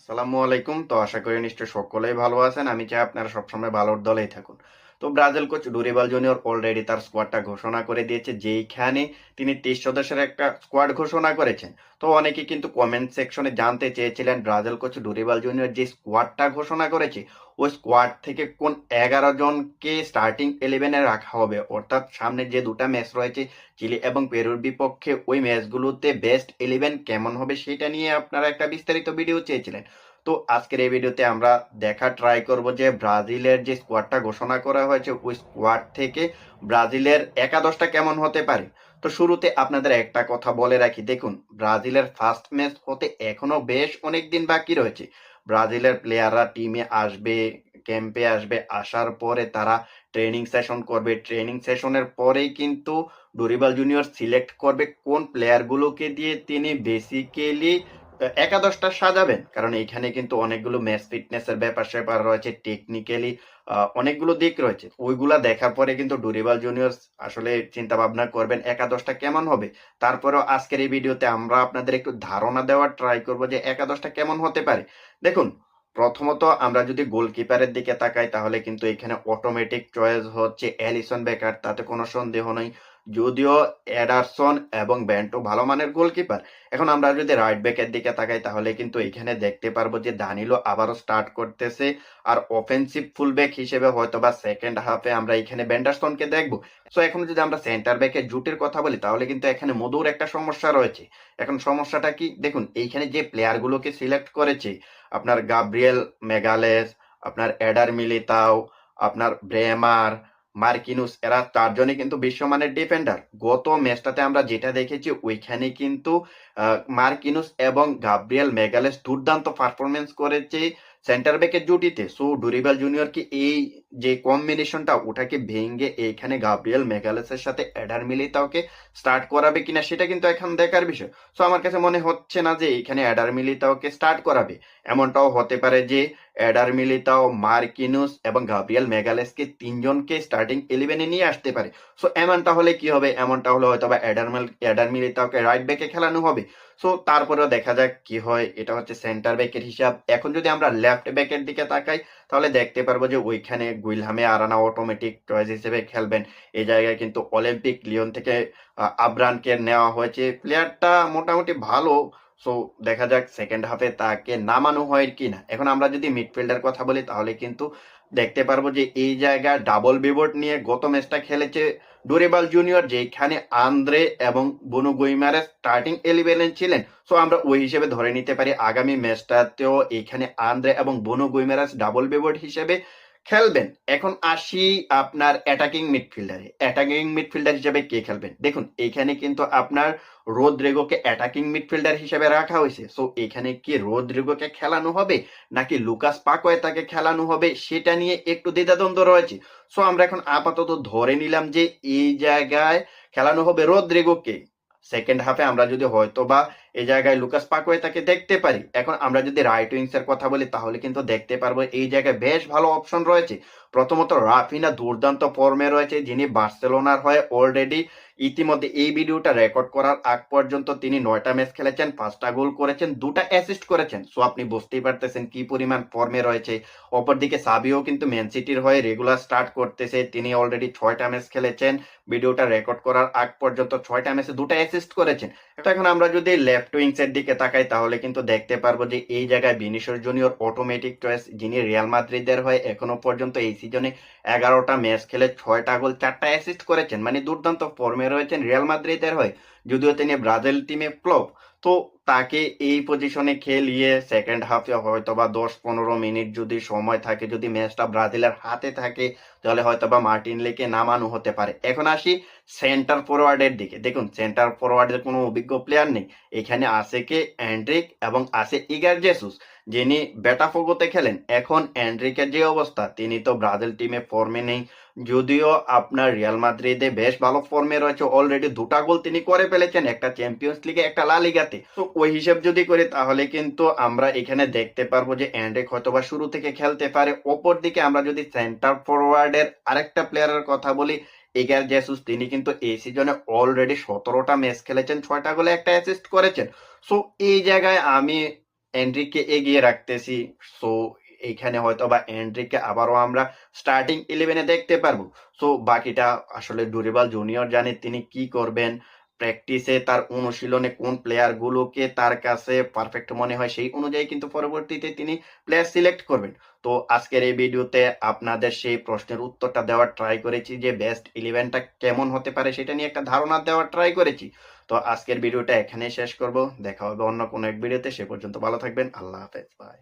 আসসালামু আলাইকুম। তো আশা করি নিশ্চয় সকলেই ভালো আছেন। আমি চাই আপনারা সবসময় ভালোর দলেই থাকুন। তো Brazil coach Dorival Junior already তার স্কোয়াডটা ঘোষণা করে দিয়েছে, যেইখানে তিনি তেইশ সদস্যের একটা স্কোয়াড ঘোষণা করেছেন। তো অনেকে কিন্তু কমেন্ট সেকশনে জানতে চেয়েছিলেন ব্রাজিল কোচ ডুরিবাল জুনিয়র যে স্কোয়াডটা ঘোষণা করেছে, ওই স্কোয়াড থেকে কোন এগারো জনকে স্টার্টিং ইলেভেনে রাখা হবে। অর্থাৎ সামনে যে দুটা ম্যাচ রয়েছে, চিলি এবং পেরুর বিপক্ষে ওই ম্যাচগুলোতে বেস্ট ইলেভেন কেমন হবে সেটা নিয়ে আপনারা একটা বিস্তারিত ভিডিও চেয়েছিলেন। তো আজকের এই ভিডিওতে আমরা দেখা ট্রাই করব যে ব্রাজিলের যে স্কোয়াডটা ঘোষণা করা হয়েছে, ওই স্কোয়াড থেকে ব্রাজিলের একাদশটা কেমন হতে পারে? তো শুরুতে আপনাদের একটা কথা বলে রাখি। দেখুন, ব্রাজিলের ফার্স্ট ম্যাচ হতে এখনও বেশ অনেক দিন বাকি রয়েছে। ব্রাজিলের প্লেয়াররা টিমে আসবে ক্যাম্পে আসবে, আসার পরে তারা ট্রেনিং সেশন করবে। ট্রেনিং সেশনের পরেই কিন্তু ডুরিবাল জুনিয়র সিলেক্ট করবে কোন প্লেয়ারগুলোকে দিয়ে তিনি বেসিক্যালি একাদশটা সাজাবেন, কারণ এখানে কিন্তু অনেকগুলো ম্যাচ ফিটনেসের ব্যাপার স্যাপার রয়েছে, টেকনিক্যালি অনেকগুলো দিক রয়েছে। ওইগুলা দেখার পরে কিন্তু ডুরিবাল জুনিয়র আসলে চিন্তা ভাবনা করবেন একাদশটা কেমন হবে। তারপরেও আজকের এই ভিডিওতে আমরা আপনাদের একটু ধারণা দেওয়ার ট্রাই করব যে একাদশটা কেমন হতে পারে। দেখুন, প্রথমত আমরা যদি গোলকিপারের দিকে তাকাই, তাহলে কিন্তু এখানে অটোমেটিক চয়েস হচ্ছে অ্যালিসন বেকার, তাতে কোনো সন্দেহ নেই। যদিও এডারসন এবং ব্যান্টো ভালো মানের গোলকিপার এখন আমরা যদি রাইট ব্যাকের দিকে তাকাই, তাহলে কিন্তু এখানে দেখতে পারব যে দানিলো আবারও স্টার্ট করতেছে। আর অফেন্সিভ ফুলব্যাক হিসেবে হয়তো বা সেকেন্ড হাফে আমরা এখানে ব্যান্ডারসনকে দেখব। সো এখন যদি আমরা সেন্টার ব্যাকের জুটের কথা বলি, তাহলে কিন্তু এখানে মধুর একটা সমস্যা রয়েছে। এখন সমস্যাটা কি? দেখুন, এইখানে যে প্লেয়ারগুলোকে সিলেক্ট করেছে, আপনার গাব্রিয়েল মেগালেস আপনার এডার মিলিতাও আপনার ব্রেমার মার্কিনুস, এরা চারজনই কিন্তু বিশ্বমানের ডিফেন্ডার গত ম্যাচটাতে আমরা যেটা দেখেছি, ওইখানে কিন্তু মার্কিনুস এবং গাব্রিয়াল মেগালেস দুর্দান্ত পারফরমেন্স করেছে সেন্টার ব্যাকের জুটিতে। সো ডুরিবাল জুনিয়র কি এই যে কম্বিনেশনটা ওটাকে ভেঙে এইখানে গাব্রিয়েল মেগালেসের সাথে অ্যাডার মিলিতাওকে স্টার্ট করাবে কিনা সেটা কিন্তু এখন দেখার বিষয়। সো আমার কাছে মনে হচ্ছে না যে এইখানে অ্যাডার মিলিতাওকে স্টার্ট করাবে। এমনটাও হতে পারে যে অ্যাডার মিলিতাও মার্কিনুস এবং গাব্রিয়েল মেগালেসকে তিনজনকে স্টার্টিং ইলেভেনে নিয়ে আসতে পারে। সো এমনটা হলে কি হবে? এমনটা হলে হয়তো বা অ্যাডার অ্যাডার মিলিতাওকে রাইট ব্যাকে খেলানো হবে। সো তারপরেও দেখা যাক কি হয়। এটা হচ্ছে সেন্টার ব্যাকের হিসাব। এখন যদি আমরা লেফট ব্যাকের দিকে তাকাই তাহলে দেখতে পারব যে ওইখানে গুইলহামে আরানা অটোমেটিক চয়েস হিসেবে খেলবেন। এই জায়গায় কিন্তু অলিম্পিক লিওন থেকে আবরানকে নেওয়া হয়েছে। প্লেয়ারটা মোটামুটি ভালো সো দেখা যাক সেকেন্ড হাফে তাকে নামানো হয় কি না এখন আমরা যদি মিডফিল্ডার কথা বলি, তাহলে কিন্তু দেখতে পারব যে এই জায়গায় ডাবল বিবোর্ড নিয়ে গত ম্যাচটা খেলেছে ডোরেবাল জুনিয়র যেখানে আন্দ্রে এবং বনু গুইমারের স্টার্টিং এলিভেনে ছিলেন। সো আমরা ওই হিসেবে ধরে নিতে পারি, আগামী ম্যাচটাতেও এখানে আন্দ্রে এবং বনু গুইমারাস ডাবল বিবোর্ড হিসেবে খেলবেন। এখন আসি আপনার অ্যাটাকিং মিডফিল্ডারে অ্যাটাকিং মিডফিল্ডার হিসেবে কে খেলবেন? দেখুন এখানে কিন্তু আপনার রোদ্রেগোকে অ্যাটাকিং মিডফিল্ডার হিসেবে রাখা হয়েছে। সো এখানে কি রোদ্রেগোকে খেলানো হবে? নাকি লুকাস পাকোয় তাকে খেলানো হবে? সেটা নিয়ে একটু দ্বিধাদ্বন্দ্ব রয়েছে। সো আমরা এখন আপাতত ধরে নিলাম যে এই জায়গায় খেলানো হবে রোদ্রেগোকে। সেকেন্ড হাফে আমরা যদি হয়তো বা এই জায়গায় লুকাস পাকোয়ে তাকে দেখতে পারি। এখন আমরা যদি রাইট উইংস এর কথা বলি, তাহলে কিন্তু দেখতে পারব এই জায়গায় বেশ ভালো অপশন রয়েছে। প্রথমত রাফিনা দুর্দান্ত ফর্মে রয়েছে, যিনি বার্সেলোনার হয়ে অলরেডি ইতিমধ্যে এই ভিডিওটা রেকর্ড করার আগ পর্যন্ত তিনি নয়টা ম্যাচ খেলেছেন, পাঁচটা গোল করেছেন, দুটা অ্যাসিস্ট করেছেন। সো আপনি বুঝতেই পারতেছেন কি পরিমাণ ফর্মে রয়েছে। অপরদিকে সাবিও কিন্তু ম্যান সিটির হয়ে রেগুলার স্টার্ট করতেছে। তিনি অলরেডি ছয়টা ম্যাচ খেলেছেন ভিডিওটা রেকর্ড করার আগ পর্যন্ত ছয়টা ম্যাচে দুটা অ্যাসিস্ট করেছেন। এখন আমরা যদি লেফট উইংস এর দিকে তাকাই, তাহলে কিন্তু দেখতে পারব যে এই জায়গায় বিনিশর জুনিয়র অটোমেটিক চয়েস যিনি রিয়াল মাদ্রিদের হয়ে এখনও পর্যন্ত এই সিজনে এগারোটা ম্যাচ খেলে ছয়টা গোল চারটা অ্যাসিস্ট করেছেন। মানে দুর্দান্ত ফর্মে রয়েছেন রিয়াল মাদ্রিদের হয়ে। যদিও তিনি ব্রাজিল টিমে ফ্লপ তো তাকে এই পজিশনে খেলিয়ে সেকেন্ড হাফে হয়তো বা দশ পনেরো মিনিট যদি সময় থাকে, যদি ম্যাচটা ব্রাজিলের হাতে থাকে, তাহলে হয়তো বা মার্টিন লেকে নামানো হতে পারে। এখন আসি সেন্টার ফরওয়ার্ডের দিকে। দেখুন সেন্টার ফরওয়ার্ডের কোনো অভিজ্ঞ প্লেয়ার নেই। এখানে আছে কে? অ্যান্ড্রিক এবং আছে ইগার জেসুস যিনি বেটাফোগোতে খেলেন, এখন অ্যান্ড্রিকের যে অবস্থা, তিনি তো ব্রাজিল টিমে ফর্মে নেই। যদিও আপনার রিয়াল মাদ্রিদে বেশ ভালো ফর্মে রয়েছে অলরেডি দুটা গোল তিনি করে ফেলেছেন, একটা চ্যাম্পিয়ন্স লিগে একটা লা লিগাতে তো। ওই হিসেব যদি করি, তাহলে কিন্তু আমরা এখানে দেখতে পারব যে অ্যান্ড্রিক হয়তোবা শুরু থেকে খেলতে পারে। অপর দিকে আমরা যদি সেন্টার ফরওয়ার্ডের আরেকটা প্লেয়ারের কথা বলি, এগার জেসুস তিনি কিন্তু এই সিজনে অলরেডি সতেরোটা ম্যাচ খেলেছেন, ছয়টা গোলে একটা অ্যাসিস্ট করেছেন। সো এই জায়গায় আমি এন্ড্রিককে এগিয়ে রাখতেছি। সো এইখানে হয়তো বা এন্ড্রিককে আবারও আমরা স্টার্টিং ইলেভেনে দেখতে পারব। সো বাকিটা আসলে ডুরিবাল জুনিয়র জানে তিনি কি করবেন। প্র্যাকটিসে তার অনুশীলনে কোন প্লেয়ার গুলোকে তার কাছে পারফেক্ট মনে হয় সেই অনুযায়ী কিন্তু পরবর্তীতে তিনি প্লেয়ার সিলেক্ট করবেন। তো আজকের এই ভিডিওতে আপনাদের সেই প্রশ্নের উত্তরটা দেওয়ার ট্রাই করেছি যে বেস্ট ইলেভেনটা কেমন হতে পারে সেটা নিয়ে একটা ধারণা দেওয়ার ট্রাই করেছি। তো আজকের ভিডিওটা এখানেই শেষ করব। দেখা হবে অন্য কোনো এক ভিডিওতে। সে পর্যন্ত ভালো থাকবেন। আল্লাহ হাফেজ। বাই